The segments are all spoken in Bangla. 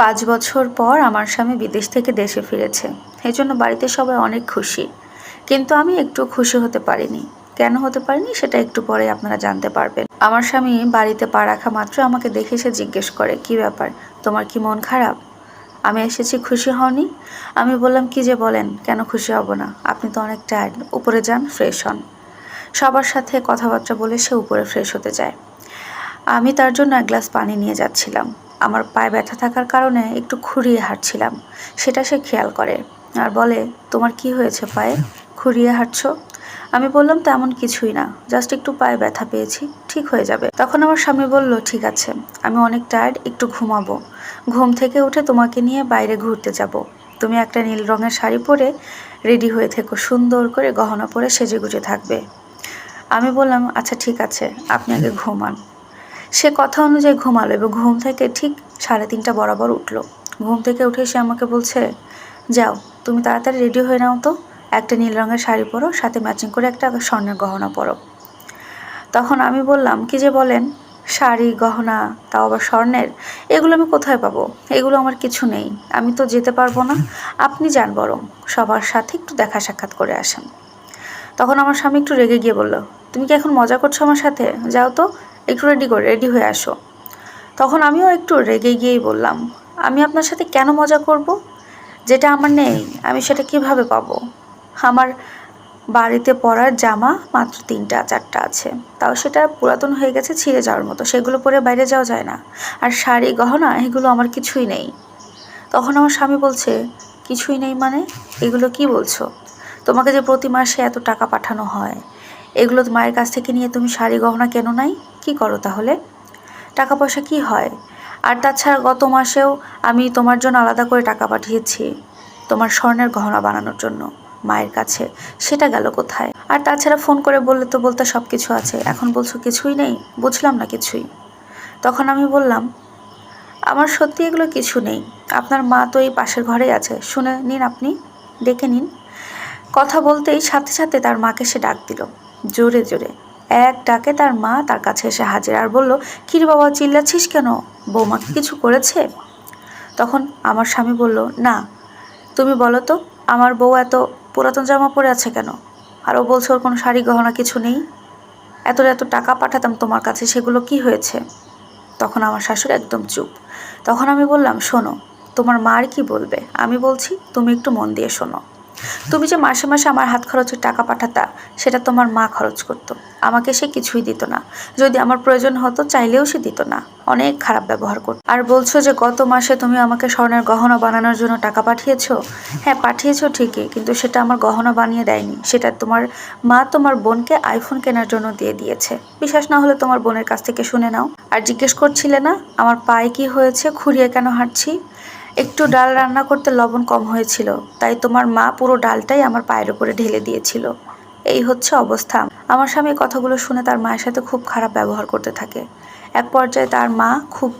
পাঁচ বছর পর আমার স্বামী বিদেশ থেকে দেশে ফিরেছে। এই জন্য বাড়িতে সবাই অনেক খুশি। কিন্তু আমি একটু খুশি হতে পারিনি। কেন হতে পারিনি সেটা একটু পরে আপনারা জানতে পারবেন। আমার স্বামী বাড়িতে পা রাখা মাত্র আমাকে দেখে সে জিজ্ঞেস করে, কি ব্যাপার? তোমার কি মন খারাপ? আমি এসেছি খুশি হওনি। আমি বললাম, কি যে বলেন, কেন খুশি হব না? আপনি তো অনেক টায়ার্ড উপরে যান ফ্রেশ হন। সবার সাথে কথাবার্তা বলে সে উপরে ফ্রেশ হতে যায়। আমি তার জন্য এক গ্লাস পানি নিয়ে যাচ্ছিলাম। আমার পায়ে ব্যথা থাকার কারণে একটু খুঁড়িয়ে হাঁটছিলাম। সেটা সে খেয়াল করে আর বলে, তোমার কি হয়েছে পায়ে? খুঁড়িয়ে হাঁটছো? আমি বললাম, তেমন কিছুই না। জাস্ট একটু পায়ে ব্যথা পেয়েছি, ঠিক হয়ে যাবে। তখন আমার স্বামী বলল, ঠিক আছে, আমি অনেক টায়ার্ড একটু ঘুমাবো। ঘুম থেকে উঠে তোমাকে নিয়ে বাইরে ঘুরতে যাব। তুমি একটা নীল রঙের শাড়ি পরে রেডি হয়ে থেকো, সুন্দর করে গহনা পরে সেজে গুজে থাকবে। আমি বললাম আচ্ছা ঠিক আছে, আপনি আগে ঘুমান। সে কথা অনুযায়ী ঘুমালো এবং ঘুম থেকে ঠিক সাড়ে তিনটা বরাবর উঠল। ঘুম থেকে উঠে সে আমাকে বলছে, যাও, তুমি তাড়াতাড়ি রেডি হয়ে নাও তো। একটা নীল রঙের শাড়ি পরো, সাথে ম্যাচিং করে একটা স্বর্ণের গহনা পরো। তখন আমি বললাম, কি যে বলেন? শাড়ি, গহনা, তাও আবার স্বর্ণের? এগুলো আমি কোথায় পাবো? এগুলো আমার কিছু নেই। আমি তো যেতে পারব না। আপনি যান বরং, সবার সাথে একটু দেখা সাক্ষাৎ করে আসেন। তখন আমার স্বামী একটু রেগে গিয়ে বলল, তুমি কি এখন মজা করছ আমার সাথে? যাও তো একটু রেডি করে রেডি হয়ে আসো। তখন আমিও একটু রেগে গিয়েই বললাম, আমি আপনার সাথে কেন মজা করব? যেটা আমার নেই, আমি সেটা কীভাবে পাবো? আমার বাড়িতে পরার জামা মাত্র তিনটা, চারটা আছে। তাও সেটা পুরাতন হয়ে গেছে, ছিঁড়ে যাওয়ার মতো। সেগুলো পরে বাইরে যাওয়া যায় না। আর শাড়ি, গহনা, এগুলো আমার কিছুই নেই। তখন আমার স্বামী বলছে, কিছুই নেই মানে? এগুলো কি বলছো? তোমাকে যে প্রতি মাসে এত টাকা পাঠানো হয়, এগুলো মায়ের কাছ থেকে নিয়ে তুমি শাড়ি, গহনা কেন নাই? কি করো তাহলে? টাকা পয়সা কি হয়? আর তাছাড়া গত মাসেও আমি তোমার জন্য আলাদা করে টাকা পাঠিয়েছি, তোমার স্বর্ণের গহনা বানানোর জন্য, মায়ের কাছে। সেটা গেল কোথায়? আর তাছাড়া ফোন করে বললে তো বলতে সব কিছু আছে। এখন বলছো কিছুই নেই? বুঝলাম না কিছুই। তখন আমি বললাম, আমার সত্যি এগুলো কিছু নেই। আপনার মা তো এই পাশের ঘরেই আছে। শুনে নিন আপনি ডেকে নিন। কথা বলতেই সাথে সাথে তার মাকে সে ডাক দিল, জোরে জোরে। এক ডাকে তার মা তার কাছে এসে হাজির আর বলল, কিরে বাবা, চিল্লাচ্ছিস কেন? বৌমাকে কিছু করেছে? তখন আমার স্বামী বলল, না, তুমি বলো তো, আমার বউ এত পুরাতন জামা পরে আছে কেন? আর ও বলছে ওর কোনো শাড়ি, গহনা কিছু নেই। এত এত টাকা পাঠাতাম তোমার কাছে, সেগুলো কি হয়েছে? তখন আমার শাশুড়ি একদম চুপ। তখন আমি বললাম, শোনো, তোমার মা আর কি বলবে? আমি বলছি, তুমি একটু মন দিয়ে শোনো। তুমি যে মাসে মাসে আমার হাত খরচের টাকা পাঠাতা, সেটা তোমার মা খরচ করতো। আমাকে সে কিছুই দিত না। যদি আমার প্রয়োজন হতো, চাইলেও সে দিত না। অনেক খারাপ ব্যবহার করত। আর বলছো যে গত মাসে তুমি আমাকে স্বর্ণের গহনা বানানোর জন্য টাকা পাঠিয়েছো? হ্যাঁ পাঠিয়েছো ঠিকই, কিন্তু সেটা আমার গহনা বানিয়ে দেয়নি। সেটা তোমার মা তোমার বোনকে আইফোন কেনার জন্য দিয়ে দিয়েছে। বিশ্বাস না হলে তোমার বোনের কাছ থেকে শুনে নাও। আর জিজ্ঞেস করছিলে না, আমার পায়ে কি হয়েছে? খুঁড়িয়ে কেন হাঁটছি? একটু ডাল রান্না করতে লবণ কম হয়েছিল, তাই তোমার মা পুরো ডালটাই আমার পায়ের উপরে ঢেলে দিয়েছিল। এই হচ্ছে অবস্থা। আমার স্বামী কথাগুলো শুনে তার মায়ের সাথে খুব খারাপ ব্যবহার করতে থাকে। এক পর্যায়ে তার মা খুব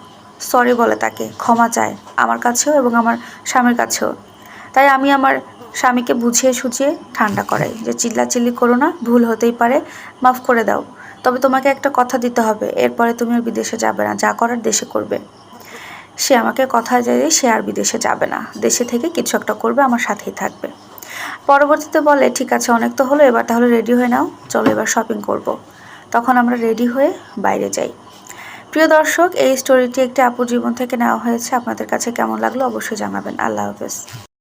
সরি বলে তাকে, ক্ষমা চায় আমার কাছেও এবং আমার স্বামীর কাছেও। তাই আমি আমার স্বামীকে বুঝিয়ে সুঝিয়ে ঠান্ডা করাই যে চিল্লাচিল্লি করো না, ভুল হতেই পারে, মাফ করে দাও। তবে তোমাকে একটা কথা দিতে হবে, এরপরে তুমি বিদেশে যাবে না, যা করার দেশে করবে। সে আমাকে কথা যায় সে আর বিদেশে যাবে না। দেশে থেকে কিছু একটা করবে, আমার সাথেই থাকবে। পরবর্তীতে বলে, ঠিক আছে, অনেক তো হলো, এবার তাহলে রেডি হয়ে নাও। চলো এবার শপিং করব। তখন আমরা রেডি হয়ে বাইরে যাই। প্রিয় দর্শক, এই স্টোরিটি একটি আপুর জীবন থেকে নেওয়া হয়েছে। আপনাদের কাছে কেমন লাগল অবশ্যই জানাবেন। আল্লাহ হাফেজ।